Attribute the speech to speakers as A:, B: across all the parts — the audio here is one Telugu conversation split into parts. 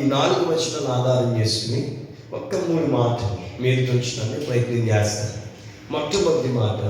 A: ఈ నాలుగు వచనాలు ఆధారం చేసుకుని ఒక్క మూడు మాటలు మీరు ఉంచడానికి ప్రయత్నం చేస్తాను మొట్టమొదటి మాట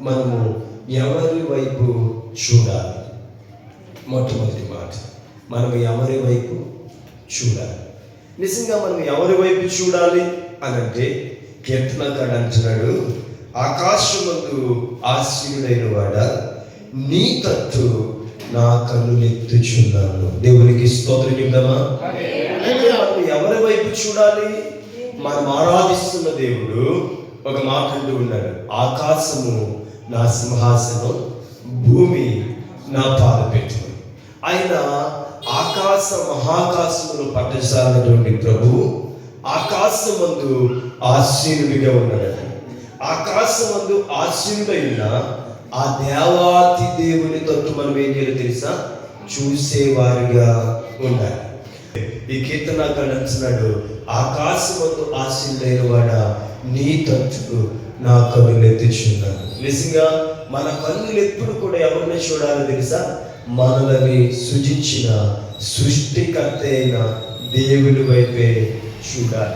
A: మనము ఎవరి వైపు చూడాలి? మొట్టమొదటి మాట మనం ఎవరి వైపు చూడాలి? నిజంగా మనం ఎవరి వైపు చూడాలి అనంటే అంటే కీర్తనకాడు అంటున్నాడు ఆకాశమందు ఆశీనుడైన వాడ నీ తట్టు నా కన్నులు ఎత్తుచున్నాను. దేవునికి స్తోత్రం చెప్దామా? ఎవరి వైపు చూడాలి? మనం ఆరాధిస్తున్న దేవుడు ఒక మాట అంటూ ఉన్నాడు. ఆకాశము నా సింహాసనం భూమి నా పాదపెట్టు ఆయన ఆకాశ మహాకాశములు పట్టసాగినటువంటి ప్రభు ఆకాశమందు ఆశీనుడిగా ఉన్నాడు. ఆకాశమందు ఆశీనుడైన ఆ దేవాతి దేవుని తట్టు మనం ఏం చేయాలో తెలుసా? చూసేవారిగా ఉండాలి. ఈ కీర్తన అంటున్నాడు ఆకాశమందు ఆశీనుడైన వాడ నీ తట్టు నా కన్నులు ఎత్తుచున్నాను నిజంగా మన కన్నులు ఎప్పుడు కూడా ఎవరిని చూడాలో తెలుసా? మనల్ని సృజించిన సృష్టికర్త అయిన దేవుని వైపే చూడాలి.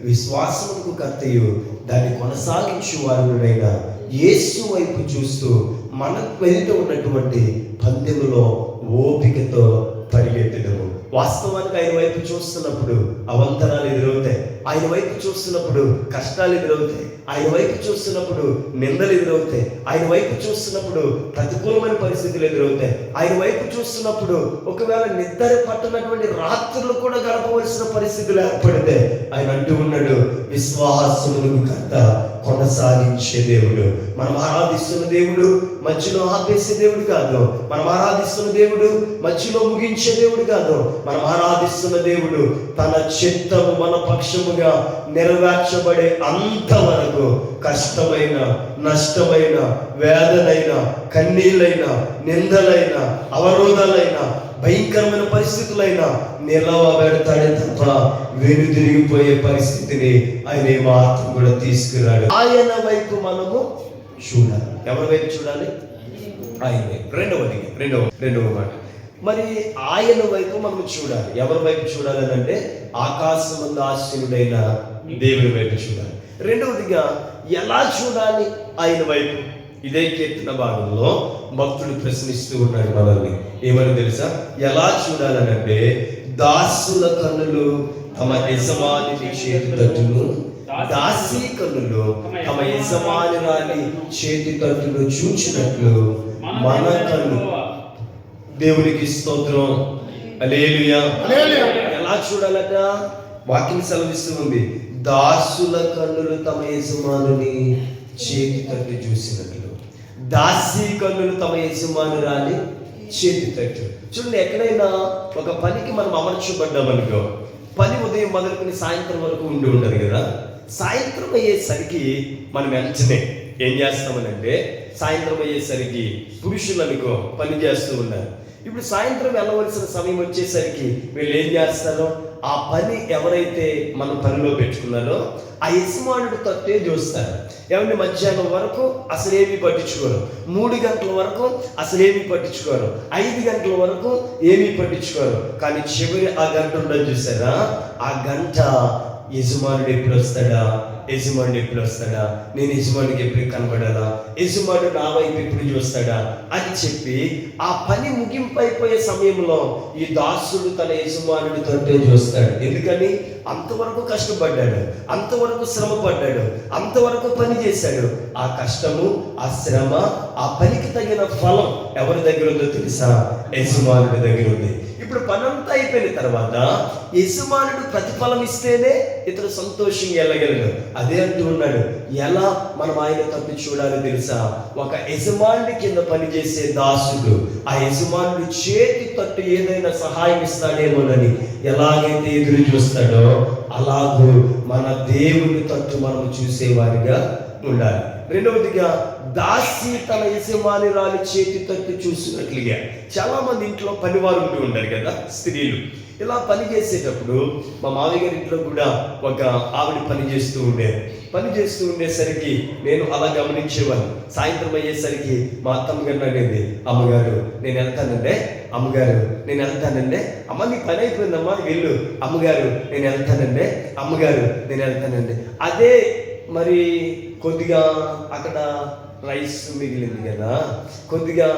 A: విశ్వాసముకు కర్తయు దాన్ని కొనసాగించు వారునైనా యేసు వైపు చూస్తూ మన వెళ్తూ ఉన్నటువంటి పందెములో ఓపికతో పరిగెత్తడము. వాస్తవానికి ఆయన వైపు చూస్తున్నప్పుడు అవంతరాలు ఎదురవుతాయి. ఆయన వైపు చూస్తున్నప్పుడు కష్టాలు ఎదురవుతాయి. ఆయన వైపు చూస్తున్నప్పుడు నిందలు ఎదురవుతాయి. ఆయన వైపు చూస్తున్నప్పుడు ప్రతికూలమైన పరిస్థితులు ఎదురవుతాయి. ఆయన వైపు చూస్తున్నప్పుడు ఒకవేళ నిద్ర పట్టనటువంటి రాత్రులు కూడా గడపవలసిన పరిస్థితులు ఏర్పడితే ఆయన అంటూ ఉన్నాడు విశ్వాసములకు కర్త కొనసాగించే దేవుడు. మనం ఆరాధిస్తున్న దేవుడు మధ్యలో ఆపేసే దేవుడు కాదు. మనం ఆరాధిస్తున్న దేవుడు మధ్యలో ముగించే దేవుడు కాదు. మనం ఆరాధిస్తున్న దేవుడు తన చిత్తము మన పక్షముగా నెరవేర్చబడే అంతవరకు కష్టమైన నష్టమైన వేదనైన కన్నీళ్ళైన నిందలైన అవరోధాలైన భయంకరమైన పరిస్థితులైనా నిలవబెడతాడే తప్ప వెనుదిరిగిపోయే పరిస్థితిని ఆయన ఏ మాత్రం కూడా తీసుకురాడు. ఆయన వైపు మనము చూడాలి. ఎవరి వైపు చూడాలి? ఆయన. వైపు రెండవది రెండవ రెండవ మాట. మరి ఆయన వైపు మనం చూడాలి. ఎవరి వైపు చూడాలి అంటే ఆకాశమందు ఆశ్చర్యుడైన దేవుని వైపు చూడాలి. రెండవదిగా ఎలా చూడాలి ఆయన వైపు? ఇదే కీర్తన భాగంలో భక్తుడు ప్రశ్నిస్తూ ఉన్నాడు మనల్ని. ఏమని తెలుసా? ఎలా చూడాలనంటే దాసుల కన్నులు తమ యజమాని చేతి తట్టును దాసి కన్నులు తమ యజమాని రాని చేతి తట్టును చూచినట్లు మన కన్ను దేవునికి స్తోత్రం. అలేలుయా. ఎలా చూడాలట? వాక్యం సెలవిస్తూ ఉంది దాసుల కన్నులు తమ యజమానుని చేతి తట్టు చూసినట్లు. దాసి కన్నులు తమ యజమానురాలి చేతి తట్టు చూడండి ఎక్కడైనా ఒక పనికి మనం అమర్చబడ్డామనుకో పని ఉదయం మొదలుకొని సాయంత్రం వరకు ఉండి ఉండదు కదా. సాయంత్రం అయ్యేసరికి మనం వెంటనే ఏం చేస్తామనంటే సాయంత్రం అయ్యేసరికి పురుషులు అనుకో పని చేస్తూ ఉన్నారు ఇప్పుడు సాయంత్రం వెళ్ళవలసిన సమయం వచ్చేసరికి వీళ్ళు ఏం చేస్తారు? ఆ పని ఎవరైతే మన పనిలో పెట్టుకున్నారో ఆ యజమానుడు తట్టే చూస్తారు. ఏమంటే మధ్యాహ్నం వరకు అసలేమి పట్టించుకోరు. మూడు గంటల వరకు అసలేమి పట్టించుకోరు. ఐదు గంటల వరకు ఏమీ పట్టించుకోరు. కానీ చివరి ఆ గంట ఉండదు చూసారా? ఆ గంట యజమానుడు ఎప్పుడు వస్తాడా? యజమానుడు ఎప్పుడు వస్తాడా? నేను యజమానికి ఎప్పుడు కనబడాలా? యజమానుడు నా వైపు ఎప్పుడు చూస్తాడా? అని చెప్పి ఆ పని ముగింపు అయిపోయే సమయంలో ఈ దాసుడు తన యజమానుడి తోటే చూస్తాడు. ఎందుకని? అంతవరకు కష్టపడ్డాడు. అంతవరకు శ్రమ పడ్డాడు అంతవరకు పని చేశాడు. ఆ కష్టము ఆ శ్రమ ఆ పనికి తగిన ఫలం ఎవరి దగ్గర ఉందో తెలుసా? యజమానుడి దగ్గర ఉంది ఇప్పుడు పని అయిపోయిన తర్వాత యజమానుడు ప్రతిఫలం ఇస్తేనే ఇతడు సంతోషం వెళ్ళగలడు అదే అంటూ ఉన్నాడు. ఎలా మనం ఆయన తప్పి చూడాలో తెలుసా? ఒక యజమానుడి కింద పనిచేసే దాసుడు ఆ యజమానుడు చేతి తట్టు ఏదైనా సహాయం ఇస్తాడేమోనని ఎలాగైతే ఎదురు చూస్తాడో అలాగూ మన దేవుని తట్టు మనం చూసేవారిగా ఉండాలి. రెండవదిగా దాసి తన యజమానురాలి చేతి తట్టు చూసినట్లుగా. చాలామంది ఇంట్లో పనివారు ఉంటూ ఉంటారు కదా స్త్రీలు. ఇలా పని చేసేటప్పుడు మా మామయ్య గారి ఇంట్లో కూడా ఒక ఆవిడ పని చేస్తూ ఉండేది. పని చేస్తూ ఉండేసరికి నేను అలా గమనించేవాడిని. సాయంత్రం అయ్యేసరికి మా అత్తమ్మ గారు అనేది అమ్మగారు నేను వెళ్తానంటే అమ్మగారు నేను వెళ్తానంటే అమ్మ నీ పని అయిపోయిందమ్మా వెళ్ళు. అమ్మగారు నేను వెళ్తానంటే అమ్మగారు నేను వెళ్తానండి. అదే మరి కొద్దిగా అక్కడ రైస్ మిగిలింది కదా కొద్దిగా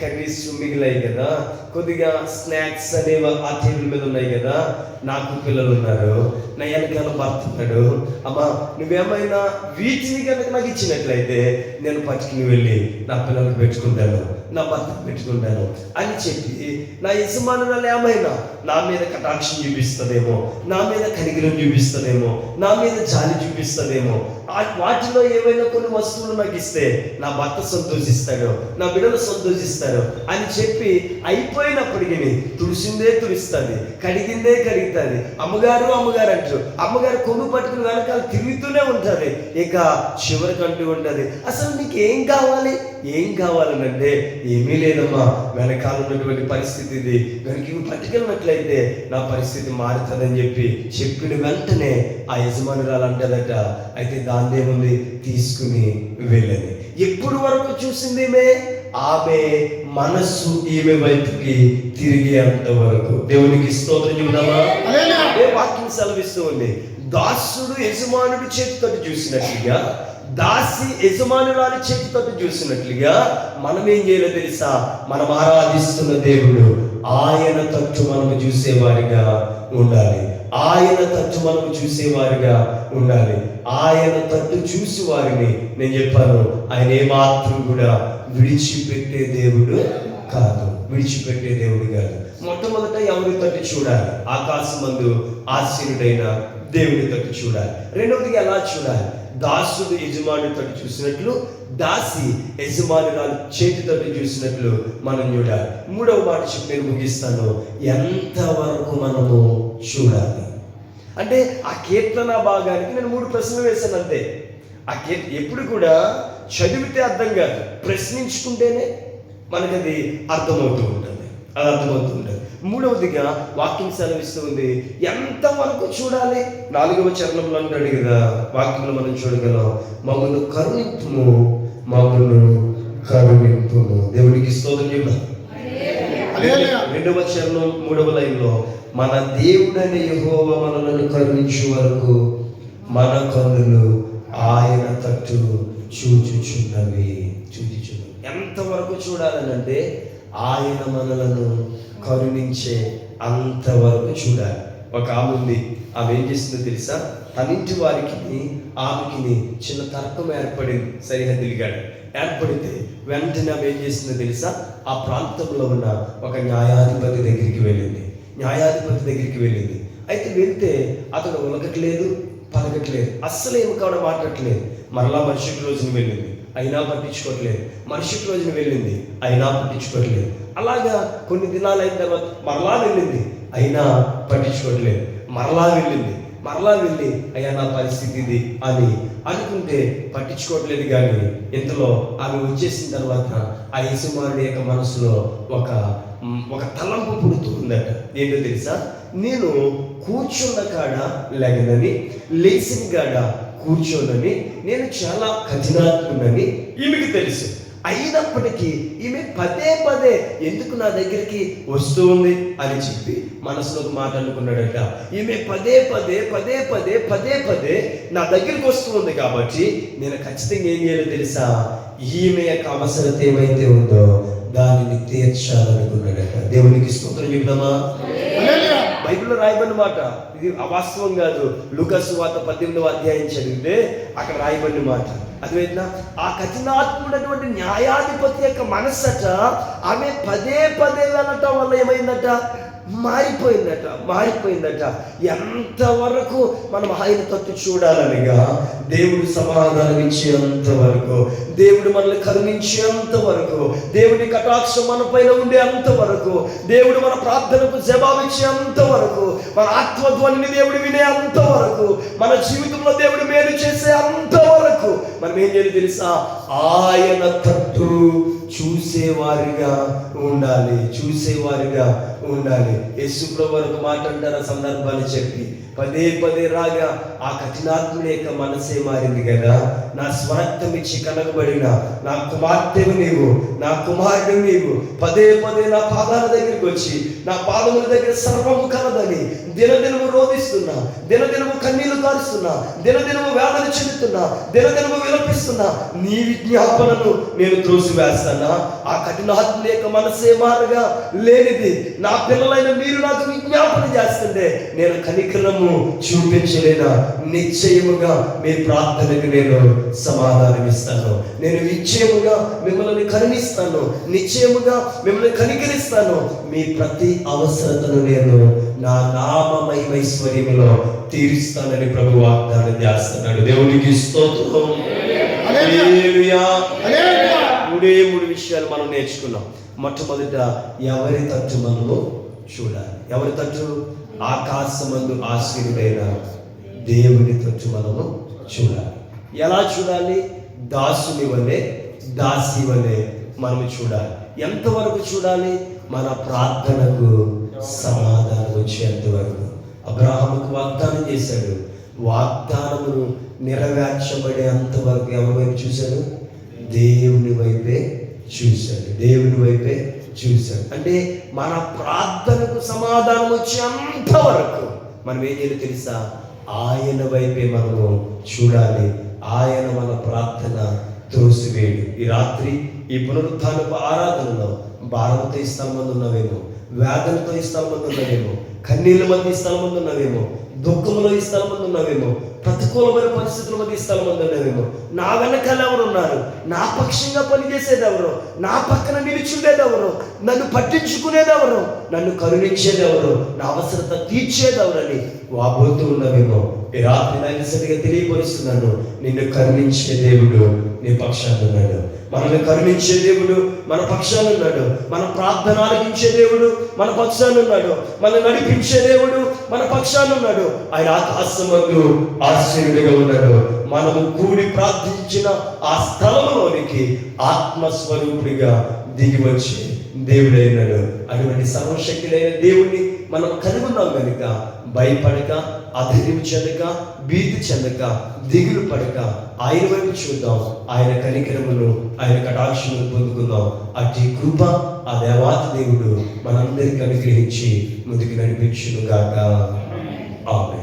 A: కర్రీస్ మిగిలాయి కదా కొద్దిగా స్నాక్స్ అనేవి ఆ టేబుల్ మీద ఉన్నాయి కదా నాకు పిల్లలు ఉన్నారు నా వెనకాల భర్త ఉన్నాడు అమ్మా నువ్వేమైనా వీటిని కనుక నాకు ఇచ్చినట్లయితే నేను పట్టుకుని వెళ్ళి నా పిల్లలకు పెట్టుకుంటాను నా భర్త పెట్టుకుంటాను అని చెప్పి నా యజమానురాలు ఏమైనా నా మీద కటాక్షం చూపిస్తుందేమో నా మీద కనికరం చూపిస్తుందేమో నా మీద జాలి చూపిస్తుందేమో వాటిలో ఏవైనా కొన్ని వస్తువులు నాకు ఇస్తే నా భర్త సంతోషిస్తాడు నా బిడ్డలు సంతోషిస్తారు అని చెప్పి అయిపోయినప్పటికీ తుడిసిందే తుడిస్తుంది కడిగిందే కడుగుతుంది. అమ్మగారు అమ్మగారు అంటారు అమ్మగారు కొను పట్టుకుని వెనకాల తిరుగుతూనే ఉంటుంది ఇక చివరికి అంటూ ఉంటుంది. అసలు నీకు ఏం కావాలి? ఏం కావాలనంటే ఏమీ లేదమ్మా. వెనకాల ఉన్నటువంటి పరిస్థితి ఇది. కనుక ఇవి పట్టుకెళ్ళినట్లయితే నా పరిస్థితి మారుతుందని చెప్పి చెప్పిన వెంటనే ఆ యజమానురాలు అంటదట అయితే దాన్నేముంది తీసుకుని వెళ్ళని ఎప్పుడు వరకు చూసింది మే ఆమె మనస్సు ఈమె వైపుకి తిరిగేంత వరకు దేవునికి స్తోత్రం చెబుదామా. అదే వాక్యం సెలవిస్తూ ఉంది దాసుడు యజమానుడి చేతితో చూసినట్లుగా దాసి యజమానురాలి చేతితో చూసినట్లుగా మనం ఏం చేయాలో తెలుసా? మనం ఆరాధిస్తున్న దేవుడు ఆయన తట్టు మనము చూసేవారిగా ఉండాలి. ఆయన తట్టు మనము చూసేవారిగా ఉండాలి. ఆయన తట్టు చూసి వారిని నేను చెప్పాను ఆయన ఏమాత్రం కూడా విడిచిపెట్టే దేవుడు కాదు. విడిచిపెట్టే దేవుడు కాదు. మొట్టమొదట ఎవరి తట్టు చూడాలి? ఆకాశమందు ఆశీనుడైన దేవుడి తట్టు చూడాలి. రెండవదిగా ఎలా చూడాలి? దాసుడు యజమాని తట్టు చూసినట్లు దాసి యజమానురాలు చేతి తట్టు చూసినట్లు మనం చూడాలి. మూడవ మాట చెప్పి నేను ముగిస్తాను. ఎంతవరకు మనము చూడాలి? అంటే ఆ కీర్తన భాగానికి నేను మూడు ప్రశ్నలు వేశాను అంతే. ఎప్పుడు కూడా చదివితే అర్థం కాదు. ప్రశ్నించుకుంటేనే మనకి అది అర్థమవుతూ ఉంటుంది. అది అర్థమవుతూ ఉంటుంది. మూడవదిగా వాక్యం సెలవిస్తూ ఉంది ఎంతవరకు చూడాలి? నాలుగవ చరణంలో అంటాడు కదా వాక్యంలో మనం చూడగలం. మమ్మల్ని కరుణింపుము మమ్మల్ని కరుణింపుము. దేవునికి స్తోత్రం చెప్తాం. రెండవ చరణం మూడవ లైన్లో మన దేవుడని యెహోవ మనలను కరుణించు వరకు మన కన్నులు ఆయన తట్టు చూచుచున్నవి చూచుచున్నవి. ఎంతవరకు చూడాలనంటే ఆయన మనలను కరుణించే అంతవరకు చూడాలి. ఒక ఆమె ఉంది ఆమె ఏం చేస్తుందో తెలుసా? తనింటి వారికి ఆమెకి చిన్న తర్కం ఏర్పడింది సరిహద్దులుగాడు ఏర్పడితే వెంటనే ఆమె ఏం చేసిందో తెలుసా? ఆ ప్రాంతంలో ఉన్న ఒక న్యాయాధిపతి దగ్గరికి వెళ్ళింది. న్యాయాధిపతి దగ్గరికి వెళ్ళింది. అయితే వెళ్తే అతడు ఉలకట్లేదు పలకట్లేదు. అస్సలు ఏమి కావడం మాట్లాడట్లేదు. మరలా మనిషికి రోజున వెళ్ళింది. అయినా పట్టించుకోవట్లేదు. మనిషికి రోజున వెళ్ళింది. అయినా పట్టించుకోవట్లేదు. అలాగా కొన్ని దినాలు అయిన తర్వాత మరలా వెళ్ళింది. అయినా పట్టించుకోవట్లేదు. మరలా వెళ్ళింది. మరలా వెళ్ళి అయ్యా నా పరిస్థితి ఇది అని అనుకుంటే పట్టించుకోవట్లేదు కానీ ఇంతలో ఆమె వచ్చేసిన తర్వాత ఆ యజమానుడి యొక్క మనసులో ఒక ఒక తలంపు పుడుతుందట ఏంటో తెలుసా? నేను కూర్చున్న కాడ లేగనని లేచిన కాడ కూర్చోనని నేను చాలా కఠినాత్మునని ఈమెకి తెలుసు. అయినప్పటికీ ఈమె పదే పదే ఎందుకు నా దగ్గరికి వస్తూ ఉంది అని చెప్పి మనసులో మాట్లాడుకున్నాడట మాట అనుకున్నాడట. ఈమె పదే పదే పదే పదే పదే పదే నా దగ్గరికి వస్తూ ఉంది కాబట్టి నేను ఖచ్చితంగా ఏం చేయాలో తెలుసా? ఈమె యొక్క అవసరత ఏమైతే ఉందో దానిని తీర్చాలనుకున్నాడట. దేవునికి స్తోత్రం చెప్దామా? బైబిల్లో రాయబడిన మాట ఇది అవాస్తవం కాదు. లుకస్ వాత పద్దెనిమిదవ అధ్యాయం చదివితే అక్కడ రాయబడిన మాట. అదేవిధంగా ఆ కఠినాత్ముడైనటువంటి న్యాయాధిపతి యొక్క మనస్సట ఆమె పదే పదే వెళ్ళటం వల్ల ఏమైందట? మారిపోయిందట మారిపోయిందట. ఎంతవరకు మనం ఆయన తట్టు చూడాలనిగా దేవుడు సమాధానం ఇచ్చేంత వరకు దేవుడు మనల్ని కరుణించేంత వరకు దేవుడి కటాక్షం మన పైన ఉండేంత వరకు దేవుడు మన ప్రార్థనకు జవాబిచ్చేంత వరకు మన ఆత్మధ్వనిని దేవుడు వినేంత వరకు మన జీవితంలో దేవుడు మేలు చేసే అంత వరకు మనం ఏం చేయాలి తెలుసా? ఆయన తట్టు చూసేవారిగా ఉండాలి చూసేవారిగా ఉండాలి. యేసు ప్రభు ఒక మాట అంటారు ఆ సందర్భాన్ని చెప్పి పదే పదే రాగా ఆ కఠినాత్ముని యొక్క మనసే మారింది కదా. నా స్వార్థం ఇచ్చి కనకబడిన నా కుమార్తెవు నీవు నా కుమారుడు నీవు. పదే పదే నా పాదాల దగ్గరికి వచ్చి నా పాదముల దగ్గర సర్వము కలదని దినదినము రోధిస్తున్నా దినదినము కన్నీళ్ళు కారుస్తున్నా దినదినము వేదన చెందుతున్నా దినదినము విలపిస్తున్నా నీ విజ్ఞాపనను నేను త్రోసివేస్తానా? ఆ కఠినాత్మ యొక్క మనసే మారగా లేనిది నా పిల్లలైన మీరు నాకు విజ్ఞాపన చేస్తుంటే నేను కనికరము చూపించలేనా నిశ్చయముగా మీ ప్రార్థనకు నేను సమాధానం ఇస్తాను నేను నిశ్చయముగా మిమ్మల్ని కరుణిస్తాను. నిశ్చయముగా మిమ్మల్ని కనికరిస్తాను. మీ ప్రతి అవసరతను నేను నా నామమైశ్వర్యములో తీరుస్తానని ప్రభు వాగ్దానం చేస్తున్నాడు. దేవునికి స్తోత్రం. మూడే మూడు విషయాలు మనం నేర్చుకున్నాం. మొట్టమొదట ఎవరి తట్టు మనము చూడాలి. ఎవరి తట్టు? ఆకాశమందు ఆశీనుడైన దేవుని తొచ్చు మనము చూడాలి. ఎలా చూడాలి? దాసుని వలె దాసి వలె మనము చూడాలి. ఎంతవరకు చూడాలి? మన ప్రార్థనకు సమాధానం వచ్చేంత వరకు. వాగ్దానం చేశాడు. వాగ్దానమును నెరవేర్చబడే అంతవరకు ఎవరి వైపు చూశాడు? దేవుని వైపే చూశాడు. దేవుని వైపే చూశాడు అంటే మన ప్రార్థనకు సమాధానం వచ్చేంత వరకు మనం ఏం చేయాలి తెలుసా? ఆయన వైపే మనము చూడాలి. ఆయన మన ప్రార్థన త్రోసివేడు ఈ రాత్రి ఈ పునరుద్ధానపు ఆరాధనలో భారంతో ఈ స్థలం మంది ఉన్నవేమో వేదనతో ఈ స్థలం మంది ఉన్నవేమో కన్నీళ్ళ మధ్య ఈ స్థలం ముందు ఉన్నవేమో దుఃఖంలో ఈ స్థలం ముందు ఉన్నవేమో ప్రతికూలమైన పరిస్థితుల మధ్య ఈ స్థలం ముందు ఉన్నవేమో నా వెనకాల ఎవరు ఉన్నారు? నా పక్షంగా పనిచేసేదెవరు? నా పక్కన నిలిచుండేదెవరు? నన్ను పట్టించుకునేదెవరు? నన్ను కరుణించేదెవరు? నా అవసరత తీర్చేదెవరని వాబోతూ ఉన్నవేమో రాత్రి నాకు సరిగా తెలియపరుస్తున్నాను. నిన్ను కరుణించే దేవుడు నీ పక్షాన్ని ఉన్నాడు. మనల్ని కరుణించే దేవుడు మన పక్షాన్ని ఉన్నాడు. మన ప్రార్థన ఆలకించే దేవుడు మన పక్షాన్ని ఉన్నాడు. మనల్ని నడిపించే దేవుడు మన పక్షాన ఉన్నాడు. ఆయన ఆకాశమందు ఆశ్చర్యుడిగా ఉన్నాడు. మనము కూడి ప్రార్థించిన ఆ స్థలంలోనికి ఆత్మస్వరూపుడిగా దిగి వచ్చి దేవుడైనాడు. అటువంటి సర్వశక్తులైన దేవుణ్ణి మనం కలిగి ఉన్నాం కనుక భయపడక అధైర్యం చెందక భీతి చెందక దిగులు పడక ఆయన వైపు చూద్దాం. ఆయన కనికరములు ఆయన కటాక్షములు పొందుకుందాం. అట్టి కృప ఆ దేవాతి దేవుడు మనందరికీ అనుగ్రహించి ముందుకు నడిపించును గాక ఆమె